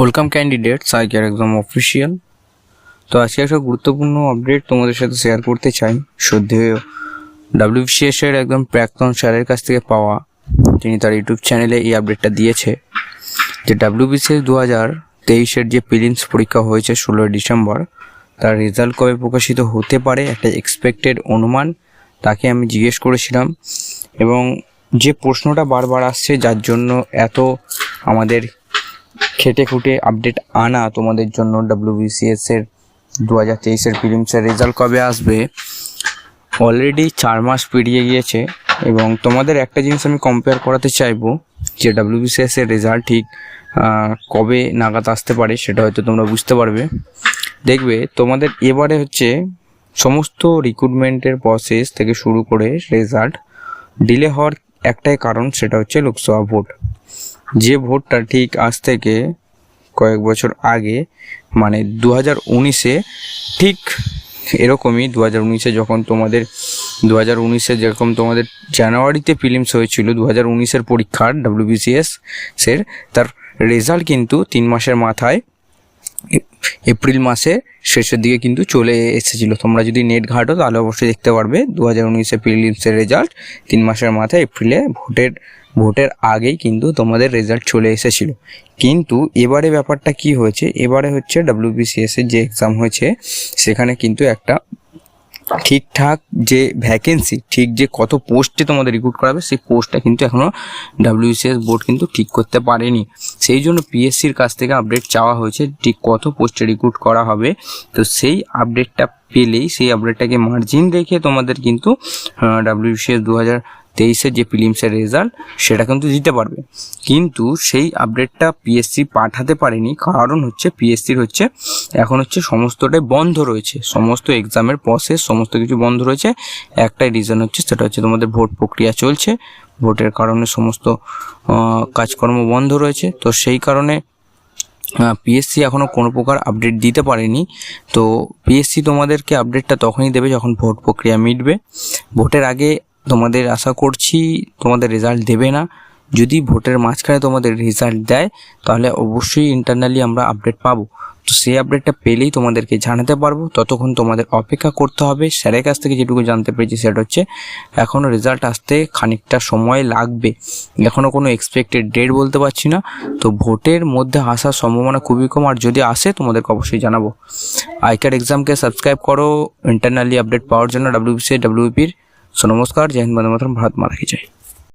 Welcome candidates আইকার একদম official তো আজকে একটা গুরুত্বপূর্ণ আপডেট তোমাদের সাথে শেয়ার করতে চাই। সদ্যেয় ডাব্লিউবিসিএস এর একদম প্রাক্তন স্যারের কাছ থেকে পাওয়া, তিনি তার ইউটিউব চ্যানেলে এই আপডেটটা দিয়েছে। যে ডাব্লিউবিসিএস দু হাজার তেইশের যে প্রিলিমস পরীক্ষা হয়েছে ষোলোই ডিসেম্বর, তার রেজাল্ট কবে প্রকাশিত হতে পারে একটা এক্সপেক্টেড অনুমান, তাকে আমি জিজ্ঞেস করেছিলাম। এবং যে প্রশ্নটা বারবার আসছে, যার জন্য এত আমাদের খেটে খুঁটে আপডেট আনা তোমাদের জন্য ডাব্লিউবিসিএস এর দু হাজার তেইশের ফিলিমসের রেজাল্ট কবে আসবে? অলরেডি চার মাস পেরিয়ে গিয়েছে এবং তোমাদের একটা জিনিস আমি কম্পেয়ার করাতে চাইব, যে ডাব্লিউবিসিএস এর রেজাল্ট ঠিক কবে নাগাদ আসতে পারে সেটা হয়তো তোমরা বুঝতে পারবে। দেখবে তোমাদের এবারে হচ্ছে সমস্ত রিক্রুটমেন্টের প্রসেস থেকে শুরু করে রেজাল্ট ডিলে হওয়ার একটাই কারণ সেটা হচ্ছে লোকসভা ভোট। যে ভোটটা ঠিক আজ থেকে কয়েক বছর আগে মানে দু হাজার উনিশে, ঠিক এরকমই দু হাজার উনিশে যখন তোমাদের দু হাজার উনিশে যেরকম তোমাদের জানুয়ারিতে ফিলিমস হয়েছিল দু হাজার উনিশের পরীক্ষার ডাব্লিউবিসিএস সের তার রেজাল্ট কিন্তু তিন মাসের মাথায় এপ্রিল মাসে শেষের দিকে কিন্তু চলে এসেছিল। তোমরা যদি নেট ঘাটো, তাহলে অবশ্যই দেখতে পারবে দু হাজার উনিশে প্রিলিমসের রেজাল্ট তিন মাসের মাথায় এপ্রিলে ভোটের ভোটের আগেই কিন্তু তোমাদের রেজাল্ট চলে এসেছিল। কিন্তু এবারে ব্যাপারটা কি হয়েছে? এবারে হচ্ছে ডাব্লিউবিসিএস এর যে এক্সাম হয়েছে, সেখানে কিন্তু একটা ঠিকঠাক যে ভ্যাকেন্সি ঠিক যে কত পোস্টে তোমাদের রিক্রুট করাবে, সেই পোস্টটা কিন্তু এখনও ডাব্লিউসিএস বোর্ড কিন্তু ঠিক করতে পারেনি। সেই জন্য পিএসসির কাছ থেকে আপডেট চাওয়া হয়েছে ঠিক কত পোস্টে রিক্রুট করা হবে। তো সেই আপডেটটা পেলেই, সেই আপডেটটাকে মার্জিন রেখে তোমাদের কিন্তু ডাব্লিউসিএস দু হাজার তেইশের যে ফিলিমসের রেজাল্ট সেটা কিন্তু দিতে পারবে। কিন্তু সেই আপডেটটা পিএসসি পাঠাতে পারেনি, কারণ হচ্ছে পিএসসির হচ্ছে, এখন হচ্ছে সমস্তটাই বন্ধ রয়েছে। সমস্ত এক্সামের প্রসেস সমস্ত কিছু বন্ধ রয়েছে। একটাই রিজন হচ্ছে, সেটা হচ্ছে তোমাদের ভোট প্রক্রিয়া চলছে। ভোটের কারণে সমস্ত কাজকর্ম বন্ধ রয়েছে। তো সেই কারণে পিএসসি এখনও কোনো প্রকার আপডেট দিতে পারেনি। তো পিএসসি তোমাদেরকে আপডেটটা তখনই দেবে যখন ভোট প্রক্রিয়া মিটবে। ভোটের আগে তোমাদের আশা করছি তোমাদের রেজাল্ট দেবে না। যদি ভোটের মাঝখানে তোমাদের রেজাল্ট দেয়, তাহলে অবশ্যই ইন্টারনালি আমরা আপডেট পাবো। তো সেই আপডেটটা পেলেই তোমাদেরকে জানাতে পারব। ততক্ষণ তোমাদের অপেক্ষা করতে হবে। স্যারের কাছ থেকে যেটুকু জানতে পেরেছি সেটা হচ্ছে এখনও রেজাল্ট আসতে খানিকটা সময় লাগবে। এখনও কোনো এক্সপেক্টেড ডেট বলতে পারছি না। তো ভোটের মধ্যে আসার সম্ভাবনা খুবই কম। আর যদি আসে, তোমাদেরকে অবশ্যই জানাব। আইকার এক্সামকে সাবস্ক্রাইব করো। ইন্টারনালি আপডেট পাওয়ার জন্য ডাব্লিউবিসি ডাব্লিউপির सो नमस्कार जय हिंद वंदे मातरम भारत मारा की जय।